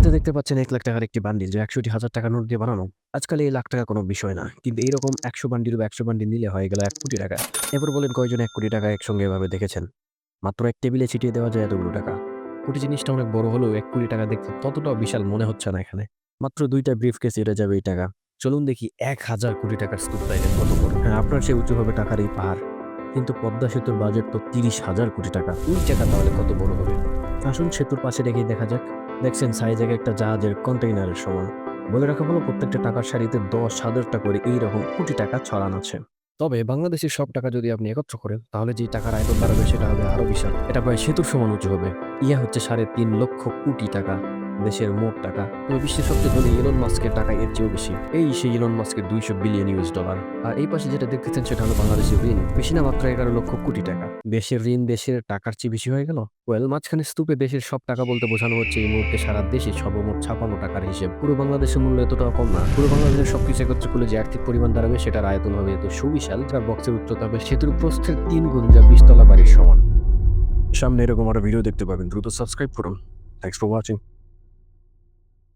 হাতে দেখতে পাচ্ছেন এক লাখ টাকার একটি বান্ডিল যে একশোটি হাজার টাকা নোট দিয়ে বানানো। আজকাল এই লাখ টাকা কোনো বিষয় না। কিন্তু এইরকম একশো বান্ডিল বা একশো বান্ডিল নিলে হয়ে গেল এক কোটি টাকা। এরপর বলেন কয়জন এক কোটি টাকা একসঙ্গে এভাবে দেখেছেন? মাত্র এক টেবিলে ছিটিয়ে দেওয়া যায় এতগুলো টাকা। কোটি জিনিসটা অনেক বড় হলেও এক কোটি টাকা দেখতে ততটাও বিশাল মনে হচ্ছে না এখানে। মাত্র দুইটা ব্রিফ কেস এড়ে যাবে এই টাকা। চলুন দেখি এক হাজার কোটি টাকার স্তূপ তাইলে কত বড়। হ্যাঁ আপনার সে উঁচু হবে টাকার এই পাহাড়। কিন্তু পদ্মা সেতুর বাজেট তো তিরিশ হাজার কোটি টাকা। ওই টাকা তাহলে কত বড় হবে? আসুন সেতুর পাশে রেখেই দেখা যাক। দেখছেন সাইজ এক একটা জাহাজের কন্টেইনারের সমান। বলে রাখা হলো প্রত্যেকটা টাকার সারিতে দশ হাজারটা করে এইরকম কোটি টাকা ছড়ান আছে। তবে বাংলাদেশের সব টাকা যদি আপনি একত্র করেন, তাহলে যে টাকার আয়তন বাড়াবে সেটা হবে আরও বিশাল। এটা প্রায় সেতুর সমান উঁচু হবে। ইয়া হচ্ছে সাড়ে তিন লক্ষ কোটি টাকা। দেশের মোট টাকা। তবে বিশ্বের সবচেয়ে ধনী ইলন মাস্কের টাকা এর চেয়েও বেশি। এই সেই ইলন মাস্কের দুইশো বিলিয়ন ইউএস ডলার আর এই পাশে যেটা দেখতেছেন সেটা হলো বাংলাদেশের ঋণ। বেশি না, মাত্র এগারো লক্ষ কোটি টাকা। দেশের ঋণ দেশের টাকার চেয়ে বেশি হয়ে গেল? ওয়েল মাঝখানে স্তূপে দেশের সব টাকা বলতে বোঝানো হচ্ছে এই মুহূর্তে সারা দেশে সর্বমোট ছাপানো টাকার হিসেব। পুরো বাংলাদেশের মূল্য এতটাও কম না। পুরো বাংলাদেশের সবকিছু একত্রে করলে যে আর্থিক পরিমাণ দাঁড়াবে সেটার আয়তন হবে এত সুবিশাল। যার বক্সের উচ্চতা হবে সেতুর প্রস্থের তিন গুণ যা বিশতলা বাড়ির সমান। সামনে এরকম আরও ভিডিও দেখতে পাবেন। দ্রুত সাবস্ক্রাইব করুন। Thanks for watching